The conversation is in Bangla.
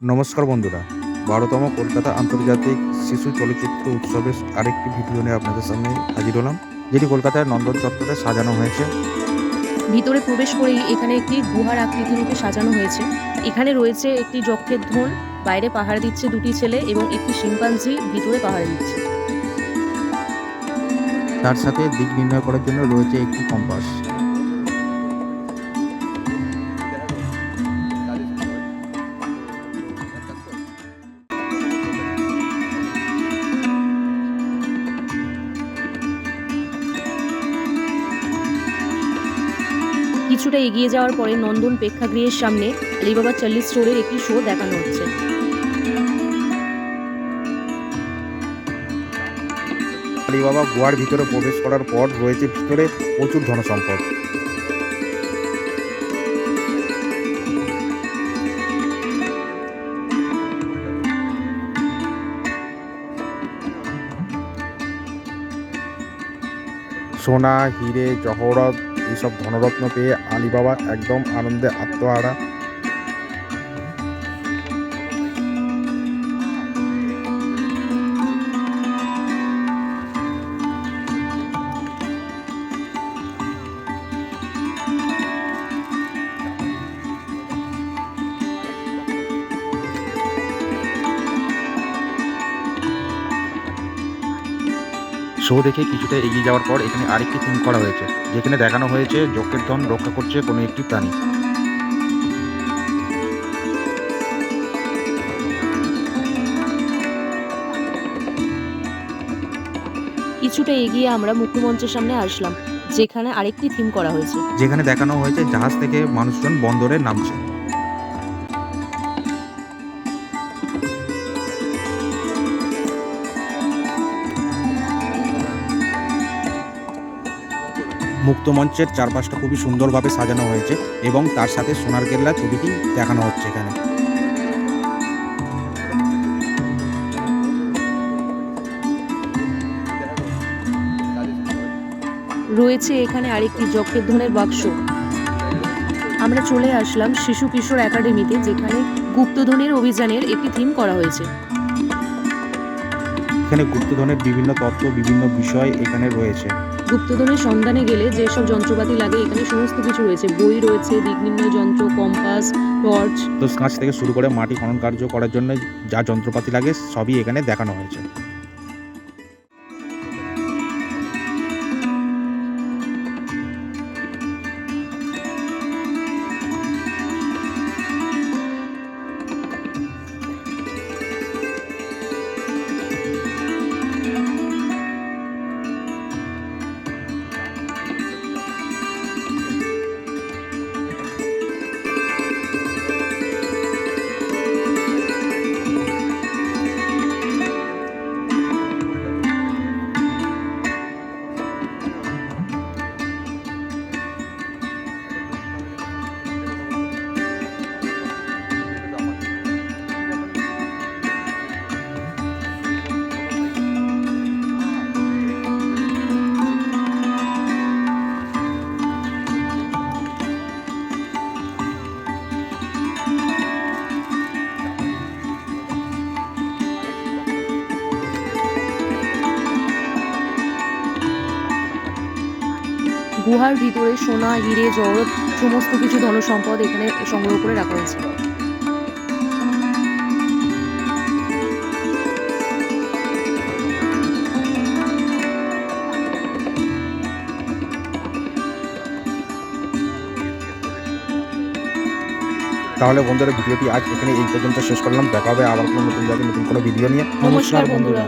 নমস্কার বন্ধুরা বারোতম কলকাতা আন্তর্জাতিক শিশু চলচ্চিত্র উৎসবের আরেকটি ভিডিও নিয়ে আপনাদের সামনে হাজির হলাম যেটি কলকাতার নন্দন চত্বরে সাজানো হয়েছে। ভিতরে প্রবেশ করেই এখানে একটি গুহার আকৃতি রূপে সাজানো হয়েছে। এখানে রয়েছে একটি যক্ষের ধন বাইরে পাহাড় দিচ্ছে দুটি ছেলে এবং একটি শিম্পাঞ্জি ভিতরে পাহাড় দিচ্ছে। তার সাথে দিক নির্ণয় করার জন্য রয়েছে একটি কম্পাস। কিছুটা এগিয়ে যাওয়ার পরে নন্দন প্রেক্ষাগৃহের সামনে আলিবাবা চল্লিশ স্টোরের একটি শো দেখানো হচ্ছে। আলিবাবা গুহার ভিতরে প্রবেশ করার পর রয়েছে ভিতরে প্রচুর ধনসম্পদ। সোনা, হিরে, জহরত এইসব ধনরত্ন পেয়ে আলিবাবা একদম আনন্দে আত্মহারা। শো দেখে কিছুটা এগিয়ে যাওয়ার পর এখানে আরেকটি থিম করা হয়েছে যেখানে দেখানো হয়েছে যজ্ঞের ধন রক্ষা করছে কোনো একটি প্রাণী। কিছুটা এগিয়ে আমরা মুখ্যমঞ্চের সামনে আসলাম যেখানে আরেকটি থিম করা হয়েছে। যেখানে দেখানো হয়েছে জাহাজ থেকে মানুষজন বন্দরে নামছে। মুক্তমঞ্চের চারপাশটা খুবই সুন্দরভাবে সাজানো হয়েছে এবং তার সাথে সোনার কেল্লা ছবিটি দেখানো হচ্ছে এখানে। রয়েছে এখানে আরেকটি যক্ষের ধনের বাক্স। আমরা চলে আসলাম শিশু কিশোর একাডেমিতে, যেখানে গুপ্তধনের অভিযানের একটি থিম করা হয়েছে। এখানে গুপ্তধনের বিভিন্ন তত্ত্ব বিভিন্ন বিষয় এখানে রয়েছে। গুপ্তধনের সন্ধানে গেলে যেসব যন্ত্রপাতি লাগে এখানে সমস্ত কিছু রয়েছে। বই রয়েছে দিক নির্ণয় যন্ত্র কম্পাস টর্চ। তো কাঁচ থেকে শুরু করে মাটি খনন কার্য করার জন্য যা যন্ত্রপাতি লাগে সবই এখানে দেখানো হয়েছে। গুহার ভিতরে সোনা হিরে জগৎ সমস্ত কিছু ধনসম্পদ এখানে সংগ্রহ করে রাখা হয়েছে। তাহলে বন্ধুরা ভিডিওটি আজ এখানে এই পর্যন্ত শেষ করলাম। দেখা হবে আবার কোনো নতুন জায়গায় নতুন কোনো ভিডিও নিয়ে। নমস্কার বন্ধুরা।